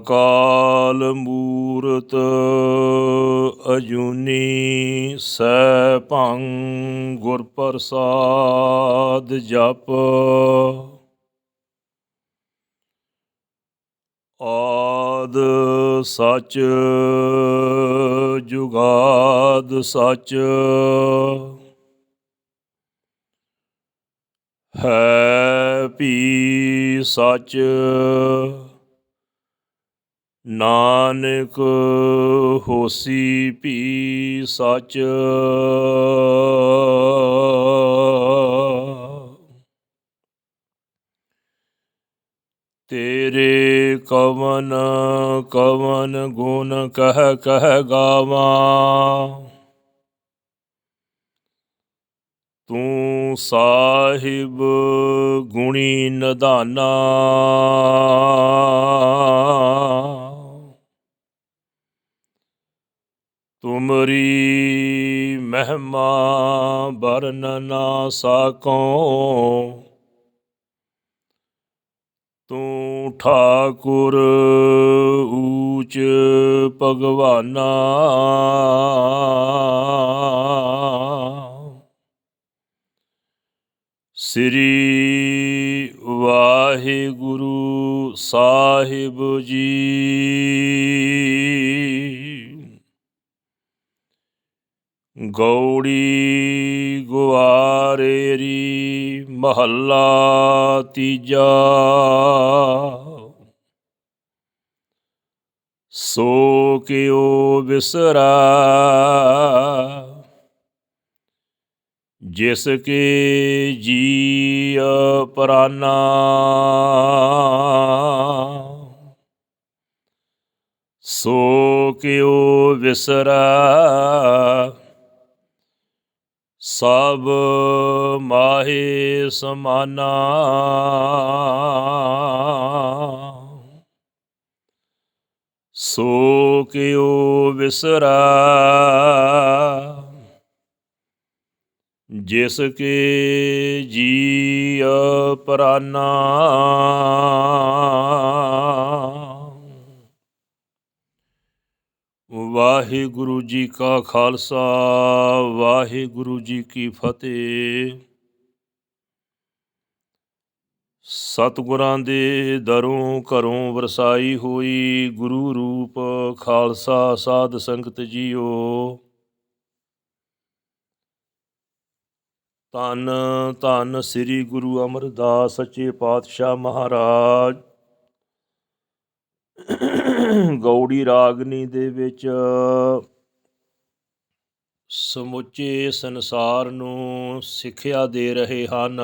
ਅਕਾਲ ਮੂਰਤ ਅਜੂਨੀ ਸੈਭੰ ਗੁਰ ਪ੍ਰਸਾਦ ਜਪ। ਆਦ ਸਚ ਜੁਗਾਦ ਸਚ। ਹੈ ਵੀ ਸਚ ਨਾਨਕ ਹੋਸੀ ਭੀ ਸਚ। ਤੇਰੇ ਕਵਨ ਕਵਨ ਗੁਣ ਕਹਿ ਕਹਿ ਗਾਵਾਂ। ਤੂੰ ਸਾਹਿਬ ਗੁਣੀ ਨਦਾਨਾ। ਤੁਮਰੀ ਮਹਿਮਾ ਬਰਨ ਨਾ ਸਾਕੋ। ਤੂੰ ਠਾਕੁਰ ਊਚ ਭਗਵਾਨਾ। ਸ੍ਰੀ ਵਾਹਿਗੁਰੂ ਸਾਹਿਬ ਜੀ। ਗੌੜੀ ਗੁਆਰੇਰੀ ਮਹੱਲਾ ਤੀਜਾ। ਸੋ ਕਿਉ ਵਿਸਰਾ ਜਿਸ ਕੇ ਜੀ ਪ੍ਰਾਨਾ। ਸੋ ਕਿਉ ਵਿਸਰਾ ਸਭ ਮਾਹੇ ਸਮਾਨਾ। ਸੋ ਕਿਉ ਵਿਸਰਾ ਜਿਸ ਕੇ ਜੀ ਪ੍ਰਾਨਾ। ਵਾਹਿਗੁਰੂ ਜੀ ਕਾ ਖਾਲਸਾ, ਵਾਹਿਗੁਰੂ ਜੀ ਕੀ ਫਤਿਹ। ਸਤਿਗੁਰਾਂ ਦੇ ਦਰੋਂ ਘਰੋਂ ਵਰਸਾਈ ਹੋਈ ਗੁਰੂ ਰੂਪ ਖਾਲਸਾ ਸਾਧ ਸੰਗਤ ਜੀਓ। ਧੰਨ ਧੰਨ ਸ੍ਰੀ ਗੁਰੂ ਅਮਰਦਾਸ ਸੱਚੇ ਪਾਤਸ਼ਾਹ ਮਹਾਰਾਜ। ਗੌੜੀ ਰਾਗਨੀ ਦੇ ਵਿੱਚ ਸਮੁੱਚੇ ਸੰਸਾਰ ਨੂੰ ਸਿੱਖਿਆ ਦੇ ਰਹੇ ਹਨ।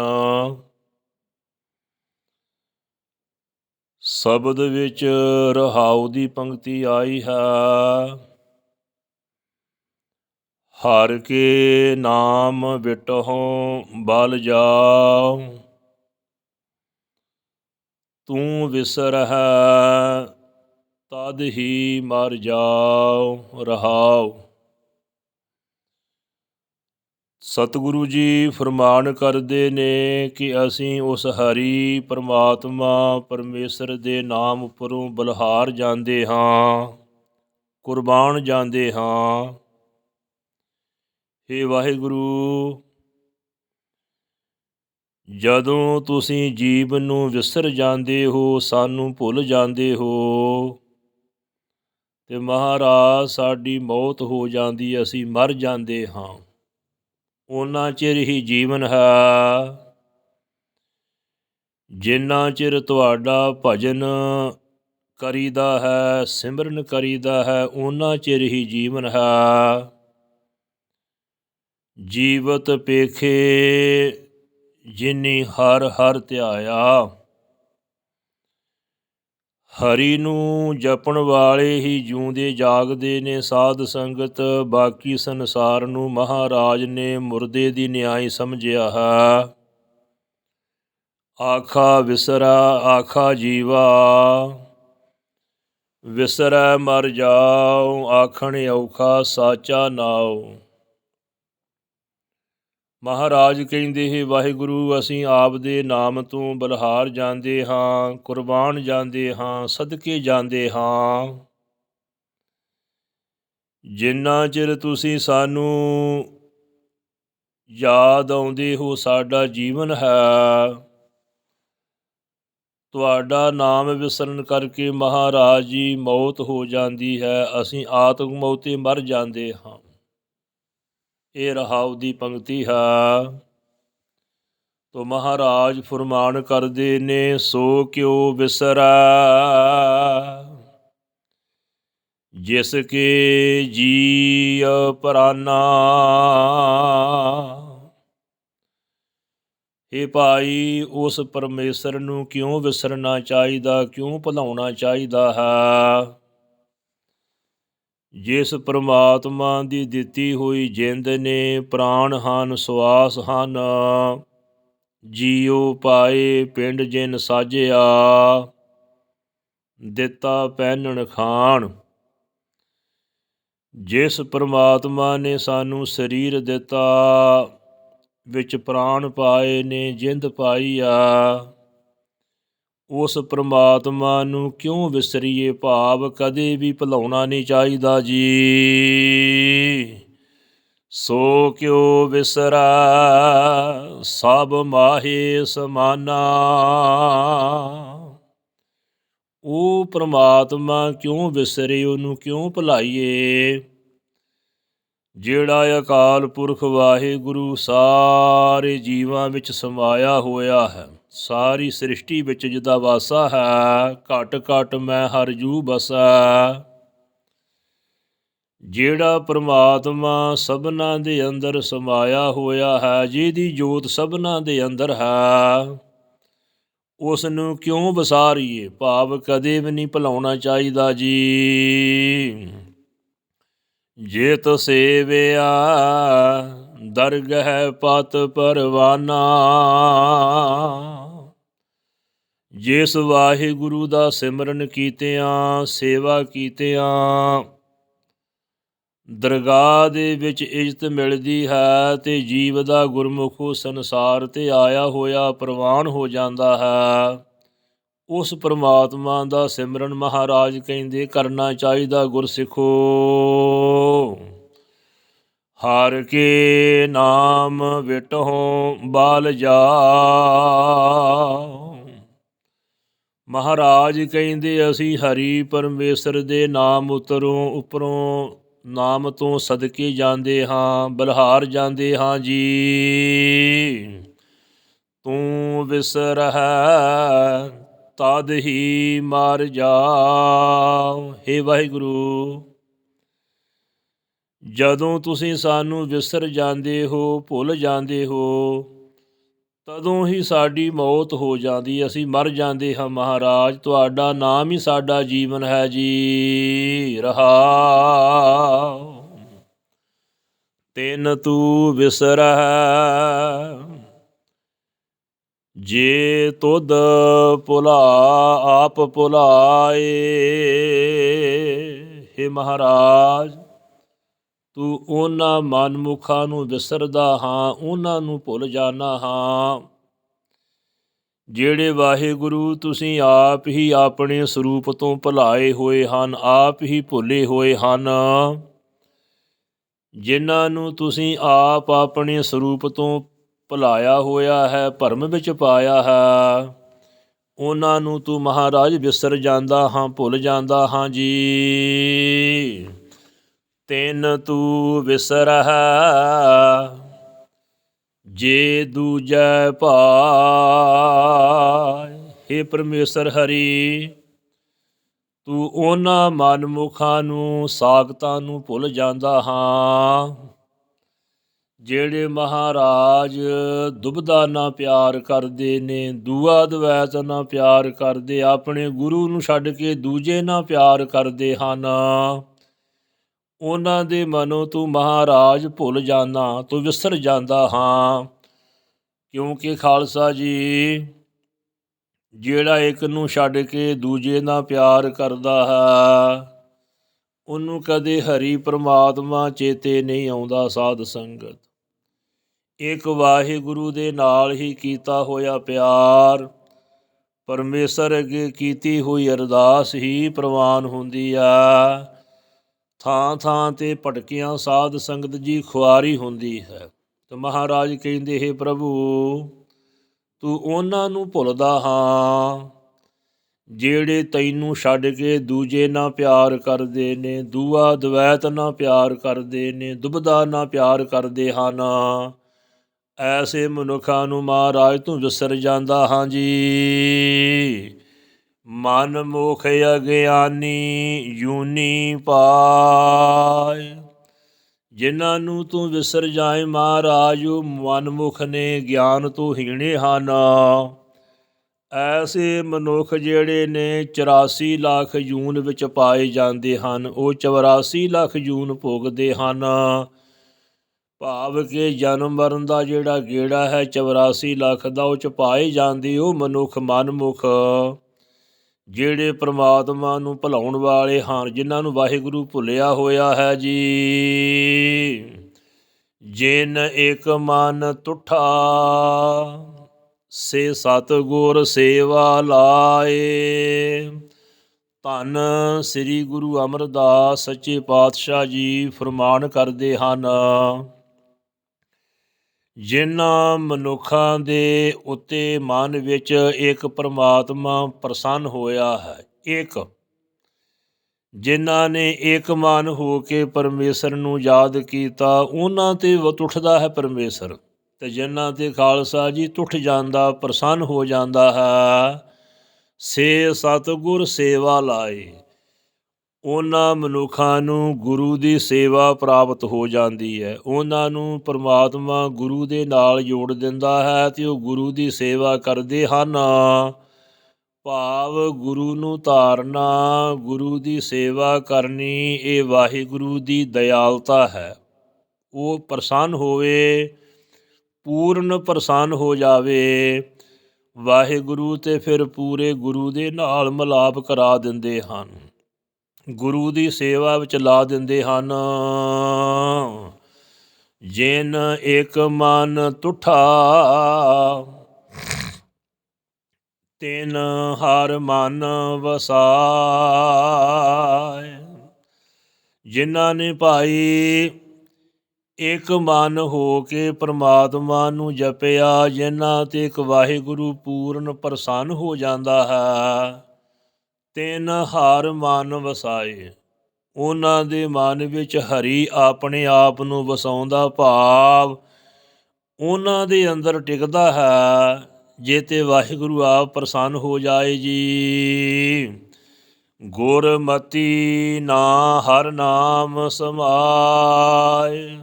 ਸ਼ਬਦ ਵਿੱਚ ਰਹਾਉ ਦੀ ਪੰਕਤੀ ਆਈ ਹੈ। ਹਰ ਕੇ ਨਾਮ ਵਿਟਹੁ ਬਲ ਜਾਉ, ਤੂੰ ਵਿਸਰਹਿ ਤਦ ਹੀ ਮਰ ਜਾਓ ਰਹਾਓ ਸਤਿਗੁਰੂ ਜੀ ਫਰਮਾਨ ਕਰਦੇ ਨੇ ਕਿ ਅਸੀਂ ਉਸ ਹਰੀ ਪਰਮਾਤਮਾ ਪਰਮੇਸ਼ਰ ਦੇ ਨਾਮ ਉੱਪਰੋਂ ਬਲਹਾਰ ਜਾਂਦੇ ਹਾਂ, ਕੁਰਬਾਨ ਜਾਂਦੇ ਹਾਂ। ਹੇ ਵਾਹਿਗੁਰੂ, ਜਦੋਂ ਤੁਸੀਂ ਜੀਵ ਨੂੰ ਵਿਸਰ ਜਾਂਦੇ ਹੋ, ਸਾਨੂੰ ਭੁੱਲ ਜਾਂਦੇ ਹੋ ਤੇ ਮਹਾਰਾਜ ਸਾਡੀ ਮੌਤ ਹੋ ਜਾਂਦੀ, ਅਸੀਂ ਮਰ ਜਾਂਦੇ ਹਾਂ। ਉਹਨਾਂ ਚਿਰ ਹੀ ਜੀਵਨ ਹੈ। ਜਿੰਨਾ ਚਿਰ ਤੁਹਾਡਾ ਭਜਨ ਕਰੀਦਾ ਹੈ, ਸਿਮਰਨ ਕਰੀਦਾ ਹੈ ਉਹਨਾਂ ਚਿਰ ਹੀ ਜੀਵਨ ਹੈ। ਜੀਵਤ ਪੇਖੇ ਜਿਨੀ ਹਰ ਹਰ ਧਿਆਇਆ। ਹਰੀ ਨੂੰ ਜਪਣ ਵਾਲੇ ਹੀ ਜਿਉਂਦੇ ਜਾਗਦੇ ਨੇ ਸਾਧ ਸੰਗਤ, ਬਾਕੀ ਸੰਸਾਰ ਨੂੰ ਮਹਾਰਾਜ ਨੇ ਮੁਰਦੇ ਦੀ ਨਿਆਈ ਸਮਝਿਆ ਹੈ। ਆਖਾ ਵਿਸਰਾ, ਆਖਾ ਜੀਵਾ। ਵਿਸਰੈ ਮਰ ਜਾਉ ਆਖਣ ਔਖਾ ਸਾਚਾ ਨਾਉ। ਮਹਾਰਾਜ ਕਹਿੰਦੇ ਹੈ, ਵਾਹਿਗੁਰੂ, ਅਸੀਂ ਆਪ ਦੇ ਨਾਮ ਤੋਂ ਬਲਹਾਰ ਜਾਂਦੇ ਹਾਂ, ਕੁਰਬਾਨ ਜਾਂਦੇ ਹਾਂ, ਸਦਕੇ ਜਾਂਦੇ ਹਾਂ। ਜਿੰਨਾ ਚਿਰ ਤੁਸੀਂ ਸਾਨੂੰ ਯਾਦ ਆਉਂਦੇ ਹੋ, ਸਾਡਾ ਜੀਵਨ ਹੈ। ਤੁਹਾਡਾ ਨਾਮ ਵਿਸਰਨ ਕਰਕੇ ਮਹਾਰਾਜ ਜੀ, ਮੌਤ ਹੋ ਜਾਂਦੀ ਹੈ, ਅਸੀਂ ਆਤਮ ਮੌਤੇ ਮਰ ਜਾਂਦੇ ਹਾਂ। ਇਹ ਰਹਾਉ ਦੀ ਪੰਕਤੀ ਹੈ। ਤੋ ਮਹਾਰਾਜ ਫਰਮਾਨ ਕਰਦੇ ਨੇ, ਸੋ ਕਿਉ ਵਿਸਰਾ ਜਿਸ ਕੇ ਜੀ ਪ੍ਰਾਨਾ। ਇਹ ਭਾਈ, ਉਸ ਪਰਮੇਸ਼ਰ ਨੂੰ ਕਿਉਂ ਵਿਸਰਨਾ ਚਾਹੀਦਾ, ਕਿਉਂ ਭੁਲਾਉਣਾ ਚਾਹੀਦਾ ਹੈ? ਜਿਸ ਪ੍ਰਮਾਤਮਾ ਦੀ ਦਿੱਤੀ ਹੋਈ ਜਿੰਦ ਨੇ ਪ੍ਰਾਣ ਹਨ, ਸਵਾਸ ਹਨ। ਜੀਉ ਪਾਏ ਪਿੰਡ ਜਿਨ ਸਾਜਿਆ, ਦਿੱਤਾ ਪਹਿਨਣ ਖਾਣ। ਜਿਸ ਪ੍ਰਮਾਤਮਾ ਨੇ ਸਾਨੂੰ ਸਰੀਰ ਦਿੱਤਾ, ਵਿੱਚ ਪ੍ਰਾਣ ਪਾਏ ਨੇ, ਜਿੰਦ ਪਾਈ ਆ। ਉਸ ਪ੍ਰਮਾਤਮਾ ਨੂੰ ਕਿਉਂ ਵਿਸਰੀਏ ਭਾਵ ਕਦੇ ਵੀ ਭੁਲਾਉਣਾ ਨਹੀਂ ਚਾਹੀਦਾ ਜੀ? ਸੋ ਕਿਉ ਵਿਸਰਾ? ਸਭ ਮਾਹੇ ਸਮਾਨਾ। ਉਹ ਪ੍ਰਮਾਤਮਾ ਕਿਉਂ ਵਿਸਰੇ, ਉਹਨੂੰ ਕਿਉਂ ਭੁਲਾਈਏ? ਜਿਹੜਾ ਅਕਾਲ ਪੁਰਖ ਵਾਹਿਗੁਰੂ ਸਾਰੇ ਜੀਵਾਂ ਵਿੱਚ ਸਮਾਇਆ ਹੋਇਆ ਹੈ ਸਾਰੀ ਸ੍ਰਿਸ਼ਟੀ ਵਿੱਚ ਜਿਹਦਾ ਵਾਸਾ ਹੈ, ਘਟ ਘਟ ਮੈਂ ਹਰ ਜੂ ਬਸਾ। ਜਿਹੜਾ ਪ੍ਰਮਾਤਮਾ ਸਭਨਾ ਦੇ ਅੰਦਰ ਸਮਾਇਆ ਹੋਇਆ ਹੈ, ਜਿਹਦੀ ਜੋਤ ਸਭਨਾ ਦੇ ਅੰਦਰ ਹੈ ਉਸ ਨੂੰ ਕਿਉਂ ਵਿਸਾਰੀਏ? ਭਾਵ ਕਦੇ ਵੀ ਨਹੀਂ ਭੁਲਾਉਣਾ ਚਾਹੀਦਾ ਜੀ। ਜੇਤ ਸੇਵਿਆ, ਦਰਗਹਿ ਪਤ ਪਰਵਾਨਾ। ਜਿਸ ਵਾਹਿਗੁਰੂ ਦਾ ਸਿਮਰਨ ਕੀਤਿਆਂ, ਸੇਵਾ ਕੀਤਿਆਂ, ਦਰਗਾਹ ਦੇ ਵਿੱਚ ਇੱਜ਼ਤ ਮਿਲਦੀ ਹੈ ਤੇ ਜੀਵ ਦਾ ਗੁਰਮੁਖੋ ਸੰਸਾਰ ਤੇ ਆਇਆ ਹੋਇਆ ਪ੍ਰਵਾਨ ਹੋ ਜਾਂਦਾ ਹੈ। ਉਸ ਪ੍ਰਮਾਤਮਾ ਦਾ ਸਿਮਰਨ ਮਹਾਰਾਜ ਕਹਿੰਦੇ, ਕਰਨਾ ਚਾਹੀਦਾ ਗੁਰਸਿੱਖੋ। ਹਰ ਕੇ ਨਾਮ ਵਿਟਹੁ, ਬਾਲ ਜਾ। ਮਹਾਰਾਜ ਕਹਿੰਦੇ, ਅਸੀਂ ਹਰੀ ਪਰਮੇਸ਼ਰ ਦੇ ਨਾਮ ਉਤਰੋਂ ਉਪਰੋਂ ਨਾਮ ਤੋਂ ਸਦਕੇ ਜਾਂਦੇ ਹਾਂ, ਬਲਹਾਰ ਜਾਂਦੇ ਹਾਂ ਜੀ। ਤੂੰ ਵਿਸਰਹਿ ਤਦ ਹੀ ਮਰ ਜਾਉ हे ਵਾਹਿਗੁਰੂ, ਜਦੋਂ ਤੁਸੀਂ ਸਾਨੂੰ ਵਿਸਰ ਜਾਂਦੇ ਹੋ, ਭੁੱਲ ਜਾਂਦੇ ਹੋ ਤਦੋਂ ਹੀ ਸਾਡੀ ਮੌਤ ਹੋ ਜਾਂਦੀ, ਅਸੀਂ ਮਰ ਜਾਂਦੇ ਹਾਂ ਮਹਾਰਾਜ, ਤੁਹਾਡਾ ਨਾਮ ਹੀ ਸਾਡਾ ਜੀਵਨ ਹੈ ਜੀ ਰਹਾ ਤੈਨ ਤੂੰ ਵਿਸਰਹਿ ਜੇ ਤੁਧ ਭੁਲਾ, ਆਪ ਭੁਲਾਏ हे ਮਹਾਰਾਜ। ਤੂੰ ਉਹਨਾਂ ਮਨਮੁਖਾਂ ਨੂੰ ਵਿਸਰਦਾ ਹਾਂ, ਉਹਨਾਂ ਨੂੰ ਭੁੱਲ ਜਾਣਾ ਹਾਂ। ਜਿਹੜੇ ਵਾਹਿਗੁਰੂ ਤੁਸੀਂ ਆਪ ਹੀ ਆਪਣੇ ਸਰੂਪ ਤੋਂ ਭੁਲਾਏ ਹੋਏ ਹਨ, ਆਪ ਹੀ ਭੁੱਲੇ ਹੋਏ ਹਨ। ਜਿਨ੍ਹਾਂ ਨੂੰ ਤੁਸੀਂ ਆਪ ਆਪਣੇ ਸਰੂਪ ਤੋਂ ਭੁਲਾਇਆ ਹੋਇਆ ਹੈ, ਭਰਮ ਵਿੱਚ ਪਾਇਆ ਹੈ, ਉਹਨਾਂ ਨੂੰ ਤੂੰ ਮਹਾਰਾਜ ਵਿਸਰ ਜਾਂਦਾ ਹਾਂ, ਭੁੱਲ ਜਾਂਦਾ ਹਾਂ ਜੀ। ਤੈਨ ਤੂੰ ਵਿਸਰਹਿ, ਜੇ ਦੂਜੈ ਭਾਇ। हे ਪਰਮੇਸ਼ਰ ਹਰੀ, ਤੂੰ ਉਹਨਾਂ ਮਨਮੁਖਾਂ ਨੂੰ, ਸਾਖਤਾਂ ਨੂੰ ਭੁੱਲ ਜਾਂਦਾ ਹਾਂ, ਜਿਹੜੇ ਮਹਾਰਾਜ ਦੁਬਦਾ ਨਾ ਪਿਆਰ ਕਰਦੇ ਨੇ, ਦੂਆ ਦਵੈਤ ਨਾ ਪਿਆਰ ਕਰਦੇ, ਆਪਣੇ ਗੁਰੂ ਨੂੰ ਛੱਡ ਕੇ ਦੂਜੇ ਨਾਲ ਪਿਆਰ ਕਰਦੇ ਹਨ। ਉਹਨਾਂ ਦੇ ਮਨੋਂ ਤੂੰ ਮਹਾਰਾਜ ਭੁੱਲ ਜਾਣਾ ਤੂੰ ਵਿਸਰ ਜਾਂਦਾ ਹਾਂ। ਕਿਉਂਕਿ ਖਾਲਸਾ ਜੀ, ਜਿਹੜਾ ਇੱਕ ਨੂੰ ਛੱਡ ਕੇ ਦੂਜੇ ਨਾਲ ਪਿਆਰ ਕਰਦਾ ਹੈ, ਉਹਨੂੰ ਕਦੇ ਹਰੀ ਪ੍ਰਮਾਤਮਾ ਚੇਤੇ ਨਹੀਂ ਆਉਂਦਾ ਸਾਧ ਸੰਗਤ। ਇੱਕ ਵਾਹਿਗੁਰੂ ਦੇ ਨਾਲ ਹੀ ਕੀਤਾ ਹੋਇਆ ਪਿਆਰ, ਪਰਮੇਸ਼ਰ ਅੱਗੇ ਕੀਤੀ ਹੋਈ ਅਰਦਾਸ ਹੀ ਪ੍ਰਵਾਨ ਹੁੰਦੀ ਆ। ਥਾਂ ਥਾਂ ਤੇ ਭਟਕਿਆਂ ਸਾਧ ਸੰਗਤ ਜੀ ਖੁਆਰੀ ਹੁੰਦੀ ਹੈ। ਤੇ ਮਹਾਰਾਜ ਕਹਿੰਦੇ, ਹੈ ਪ੍ਰਭੂ, ਤੂੰ ਉਹਨਾਂ ਨੂੰ ਭੁੱਲਦਾ ਹਾਂ ਜਿਹੜੇ ਤੈਨੂੰ ਛੱਡ ਕੇ ਦੂਜੇ ਨਾਲ ਪਿਆਰ ਕਰਦੇ ਨੇ, ਦੂਆ ਦਵੈਤ ਨਾਲ ਪਿਆਰ ਕਰਦੇ ਨੇ, ਦੁਬਦਾ ਨਾਲ ਪਿਆਰ ਕਰਦੇ ਹਨ। ਐਸੇ ਮਨੁੱਖਾਂ ਨੂੰ ਮਹਾਰਾਜ ਤੂੰ ਵਿਸਰ ਜਾਂਦਾ ਹਾਂ ਜੀ ਮਨ ਮੁਖ ਅਗਿਆਨੀ ਯੂਨੀ ਪਾਏ ਜਿਨ੍ਹਾਂ ਨੂੰ ਤੂੰ ਵਿਸਰ ਜਾਏ ਮਹਾਰਾਜ ਉਹ ਮਨਮੁਖ ਨੇ ਗਿਆਨ ਤੋਂ ਹੀਣੇ ਹਨ। ਐਸੇ ਮਨੁੱਖ ਜਿਹੜੇ ਨੇ 84 ਲੱਖ ਜੂਨ ਵਿੱਚ ਪਾਏ ਜਾਂਦੇ ਹਨ, ਉਹ 84 ਲੱਖ ਜੂਨ ਭੋਗਦੇ ਹਨ। ਭਾਵ ਕਿ ਜਨਮ ਮਰਨ ਦਾ ਜਿਹੜਾ ਗੇੜਾ ਹੈ 84 ਲੱਖ ਦਾ ਉਹ ਚ ਪਾਏ ਜਾਂਦੇ, ਉਹ ਮਨੁੱਖ ਮਨਮੁਖ ਜਿਹੜੇ ਪ੍ਰਮਾਤਮਾ ਨੂੰ ਭੁਲਾਉਣ ਵਾਲੇ ਹਨ, ਜਿਨ੍ਹਾਂ ਨੂੰ ਵਾਹਿਗੁਰੂ ਭੁੱਲਿਆ ਹੋਇਆ ਹੈ ਜੀ। ਜਿਨ ਇੱਕ ਮਨ ਤੁਠਾ ਸੇ ਸਤਗੁਰ ਸੇਵਾ ਲਾਏ। ਧੰਨ ਸ੍ਰੀ ਗੁਰੂ ਅਮਰਦਾਸ ਸੱਚੇ ਪਾਤਸ਼ਾਹ ਜੀ ਫਰਮਾਨ ਕਰਦੇ ਹਨ ਜਿਨ੍ਹਾਂ ਮਨੁੱਖਾਂ ਦੇ ਉੱਤੇ ਮਨ ਵਿੱਚ ਇੱਕ ਪਰਮਾਤਮਾ ਪ੍ਰਸੰਨ ਹੋਇਆ ਹੈ। ਇੱਕ, ਜਿਨ੍ਹਾਂ ਨੇ ਇੱਕ ਮਨ ਹੋ ਕੇ ਪਰਮੇਸ਼ਰ ਨੂੰ ਯਾਦ ਕੀਤਾ, ਉਹਨਾਂ ਤੇ ਵਤ ਉੱਠਦਾ ਹੈ ਪਰਮੇਸ਼ਰ। ਤੇ ਜਿਨ੍ਹਾਂ ਤੇ ਖਾਲਸਾ ਜੀ ਟੁੱਟ ਜਾਂਦਾ, ਪ੍ਰਸੰਨ ਹੋ ਜਾਂਦਾ ਹੈ, ਸੇ ਸਤਗੁਰ ਸੇਵਾ ਲਾਏ। ਉਹਨਾਂ ਮਨੁੱਖਾਂ ਨੂੰ ਗੁਰੂ ਦੀ ਸੇਵਾ ਪ੍ਰਾਪਤ ਹੋ ਜਾਂਦੀ ਹੈ। ਉਹਨਾਂ ਨੂੰ ਪਰਮਾਤਮਾ ਗੁਰੂ ਦੇ ਨਾਲ ਜੋੜ ਦਿੰਦਾ ਹੈ ਤੇ ਉਹ ਗੁਰੂ ਦੀ ਸੇਵਾ ਕਰਦੇ ਹਨ। ਭਾਵ ਗੁਰੂ ਨੂੰ ਧਾਰਨਾ, ਗੁਰੂ ਦੀ ਸੇਵਾ ਕਰਨੀ ਇਹ ਵਾਹਿਗੁਰੂ ਦੀ ਦਇਆਲਤਾ ਹੈ। ਉਹ ਪ੍ਰਸੰਨ ਹੋਵੇ, ਪੂਰਨ ਪ੍ਰਸੰਨ ਹੋ ਜਾਵੇ, ਵਾਹਿਗੁਰੂ ਤੇ ਫਿਰ ਪੂਰੇ ਗੁਰੂ ਦੇ ਨਾਲ ਮਲਾਪ ਕਰਾ ਦਿੰਦੇ ਹਨ। ਗੁਰੂ ਦੀ ਸੇਵਾ ਵਿੱਚ ਲਾ ਦਿੰਦੇ ਹਨ। ਜਿਨ ਇੱਕ ਮਨ ਤੁਠਾ, ਤਿਨ ਹਰ ਮਨ ਵਸਾਏ। ਜਿਨ੍ਹਾਂ ਨੇ ਭਾਈ ਇੱਕ ਮਨ ਹੋ ਕੇ ਪ੍ਰਮਾਤਮਾ ਨੂੰ ਜਪਿਆ, ਜਿਨ੍ਹਾਂ ਤੇ ਇੱਕ ਵਾਹਿਗੁਰੂ ਪੂਰਨ ਪ੍ਰਸੰਨ ਹੋ ਜਾਂਦਾ ਹੈ। ਤਿੰਨ ਹਾਰ ਮਨ ਵਸਾਏ, ਉਹਨਾਂ ਦੇ ਮਨ ਵਿੱਚ ਹਰੀ ਆਪਣੇ ਆਪ ਨੂੰ ਵਸਾਉਂਦਾ ਭਾਵ, ਉਹਨਾਂ ਦੇ ਅੰਦਰ ਟਿਕਦਾ ਹੈ ਜੇ ਤੇ ਵਾਹਿਗੁਰੂ ਆਪ ਪ੍ਰਸੰਨ ਹੋ ਜਾਏ ਜੀ। ਗੁਰਮਤੀ ਨਾ ਹਰ ਨਾਮ ਸਮਾਏ।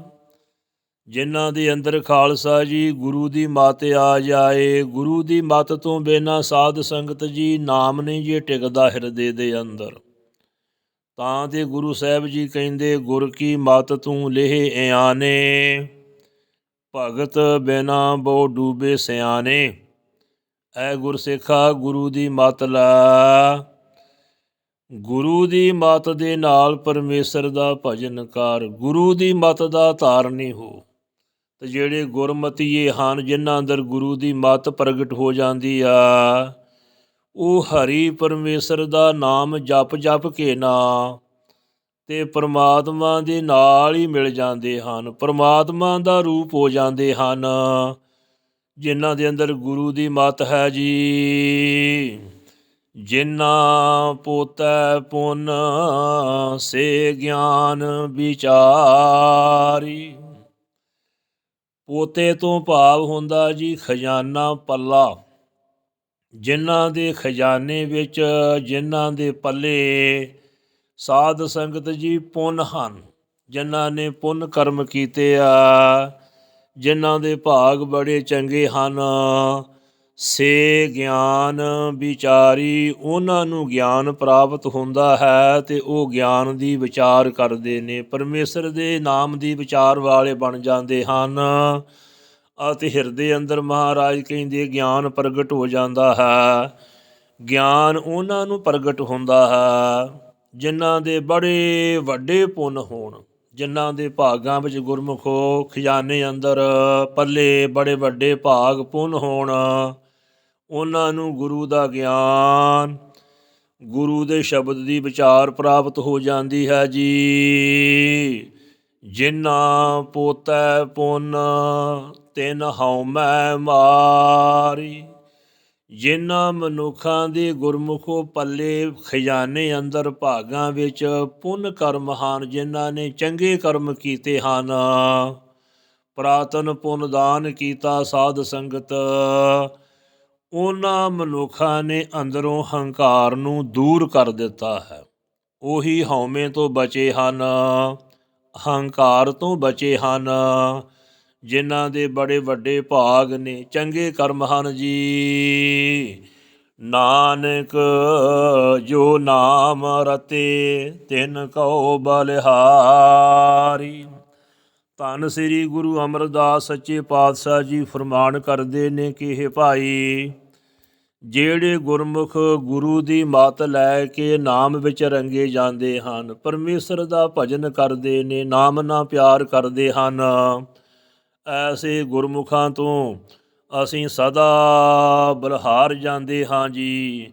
ਜਿਨ੍ਹਾਂ ਦੇ ਅੰਦਰ ਖਾਲਸਾ ਜੀ, ਗੁਰੂ ਦੀ ਮੱਤ ਆ ਜਾਏ। ਗੁਰੂ ਦੀ ਮੱਤ ਤੋਂ ਬਿਨਾ ਸਾਧ ਸੰਗਤ ਜੀ ਨਾਮ ਨਹੀਂ ਜੇ ਟਿਕਦਾ ਹਿਰਦੇ ਦੇ ਅੰਦਰ। ਤਾਂ ਤੇ ਗੁਰੂ ਸਾਹਿਬ ਜੀ ਕਹਿੰਦੇ, ਗੁਰ ਕੀ ਮੱਤ ਤੂੰ ਲੇਹ ਆਨੇ ਭਗਤ ਬਿਨਾ ਬੋ ਡੂਬੇ ਸਿਆਣੇ। ਐ ਗੁਰਸਿੱਖਾ ਗੁਰੂ ਦੀ ਮਤ ਲਾ। ਗੁਰੂ ਦੀ ਮਤ ਦੇ ਨਾਲ ਪਰਮੇਸ਼ਰ ਦਾ ਭਜਨ ਕਰ। ਗੁਰੂ ਦੀ ਮਤ ਦਾ ਧਾਰਨੀ ਹੋ। ਤੇ ਜਿਹੜੇ ਗੁਰਮਤੀਏ ਹਨ, ਜਿਨ੍ਹਾਂ ਅੰਦਰ ਗੁਰੂ ਦੀ ਮੱਤ ਪ੍ਰਗਟ ਹੋ ਜਾਂਦੀ ਆ, ਉਹ ਹਰੀ ਪਰਮੇਸ਼ਰ ਦਾ ਨਾਮ ਜਪ ਜਪ ਕੇ ਨਾ ਤੇ ਪ੍ਰਮਾਤਮਾ ਦੇ ਨਾਲ ਹੀ ਮਿਲ ਜਾਂਦੇ ਹਨ। ਪ੍ਰਮਾਤਮਾ ਦਾ ਰੂਪ ਹੋ ਜਾਂਦੇ ਹਨ, ਜਿਨ੍ਹਾਂ ਦੇ ਅੰਦਰ ਗੁਰੂ ਦੀ ਮੱਤ ਹੈ ਜੀ। ਜਿਨ੍ਹਾਂ ਪੋਤੈ ਪੁੰਨ ਸੇ ਗਿਆਨ ਵਿਚਾਰੀ। ਪੋਤੇ ਤੋਂ ਭਾਵ ਹੁੰਦਾ ਜੀ ਖਜ਼ਾਨਾ ਪੱਲਾ। ਜਿਨ੍ਹਾਂ ਦੇ ਖਜ਼ਾਨੇ ਵਿੱਚ, ਜਿਨ੍ਹਾਂ ਦੇ ਪੱਲੇ ਸਾਧ ਸੰਗਤ ਜੀ ਪੁੰਨ ਹਨ। ਜਿਨ੍ਹਾਂ ਨੇ ਪੁੰਨ ਕਰਮ ਕੀਤੇ ਆ, ਜਿਨ੍ਹਾਂ ਦੇ ਭਾਗ ਬੜੇ ਚੰਗੇ ਹਨ। ਸੇ ਗਿਆਨ ਵਿਚਾਰੀ ਉਹਨਾਂ ਨੂੰ ਗਿਆਨ ਪ੍ਰਾਪਤ ਹੁੰਦਾ ਹੈ ਤੇ ਉਹ ਗਿਆਨ ਦੀ ਵਿਚਾਰ ਕਰਦੇ ਨੇ। ਪਰਮੇਸ਼ਰ ਦੇ ਨਾਮ ਦੀ ਵਿਚਾਰ ਵਾਲੇ ਬਣ ਜਾਂਦੇ ਹਨ। ਅਤੇ ਹਿਰਦੇ ਅੰਦਰ ਮਹਾਰਾਜ ਕਹਿੰਦੇ ਗਿਆਨ ਪ੍ਰਗਟ ਹੋ ਜਾਂਦਾ ਹੈ। ਗਿਆਨ ਉਹਨਾਂ ਨੂੰ ਪ੍ਰਗਟ ਹੁੰਦਾ ਹੈ ਜਿਨ੍ਹਾਂ ਦੇ ਬੜੇ ਵੱਡੇ ਪੁੰਨ ਹੋਣ, ਜਿਨ੍ਹਾਂ ਦੇ ਭਾਗਾਂ ਵਿੱਚ ਗੁਰਮੁਖੋ ਖਜ਼ਾਨੇ ਅੰਦਰ ਪੱਲੇ ਬੜੇ ਵੱਡੇ ਭਾਗ ਪੁੰਨ ਹੋਣ। ਉਹਨਾਂ ਨੂੰ ਗੁਰੂ ਦਾ ਗਿਆਨ, ਗੁਰੂ ਦੇ ਸ਼ਬਦ ਦੀ ਵਿਚਾਰ ਪ੍ਰਾਪਤ ਹੋ ਜਾਂਦੀ ਹੈ ਜੀ। ਜਿਨ੍ਹਾਂ ਪੋਤੈ ਪੁੰਨ, ਤਿਨ ਹਉਮੈ ਮਾਰੀ। ਜਿਨ੍ਹਾਂ ਮਨੁੱਖਾਂ ਦੇ ਗੁਰਮੁਖੋ ਪੱਲੇ ਖਜ਼ਾਨੇ ਅੰਦਰ ਭਾਗਾਂ ਵਿੱਚ ਪੁੰਨ ਕਰਮ ਹਨ, ਜਿਨ੍ਹਾਂ ਨੇ ਚੰਗੇ ਕਰਮ ਕੀਤੇ ਹਨ। ਪ੍ਰਾਤਨ ਪੁੰਨ ਦਾਨ ਕੀਤਾ ਸਾਧ ਸੰਗਤ ਉਹਨਾਂ ਮਨੁੱਖਾਂ ਨੇ ਅੰਦਰੋਂ ਹੰਕਾਰ ਨੂੰ ਦੂਰ ਕਰ ਦਿੱਤਾ ਹੈ। ਉਹੀ ਹਉਮੈ ਤੋਂ ਬਚੇ ਹਨ, ਹੰਕਾਰ ਤੋਂ ਬਚੇ ਹਨ, ਜਿਨ੍ਹਾਂ ਦੇ ਬੜੇ ਵੱਡੇ ਭਾਗ ਨੇ। ਚੰਗੇ ਕਰਮ ਹਨ ਜੀ। ਨਾਨਕ, ਜੋ ਨਾਮ ਰਤੇ, ਤਿਨ ਕਉ ਬਲਿਹਾਰੀ। ਧੰਨ ਸ੍ਰੀ ਗੁਰੂ ਅਮਰਦਾਸ, ਸੱਚੇ ਪਾਤਸ਼ਾਹ ਜੀ ਫਰਮਾਨ ਕਰਦੇ ਨੇ ਕਿ ਇਹ ਭਾਈ ਜਿਹੜੇ ਗੁਰਮੁਖ ਗੁਰੂ ਦੀ ਮੱਤ ਲੈ ਕੇ ਨਾਮ ਵਿੱਚ ਰੰਗੇ ਜਾਂਦੇ ਹਨ, ਪਰਮੇਸ਼ਰ ਦਾ ਭਜਨ ਕਰਦੇ ਨੇ, ਨਾਮ ਨਾਲ ਪਿਆਰ ਕਰਦੇ ਹਨ। ਐਸੇ ਗੁਰਮੁਖਾਂ ਤੋਂ ਅਸੀਂ ਸਦਾ ਬਲਹਾਰ ਜਾਂਦੇ ਹਾਂ ਜੀ।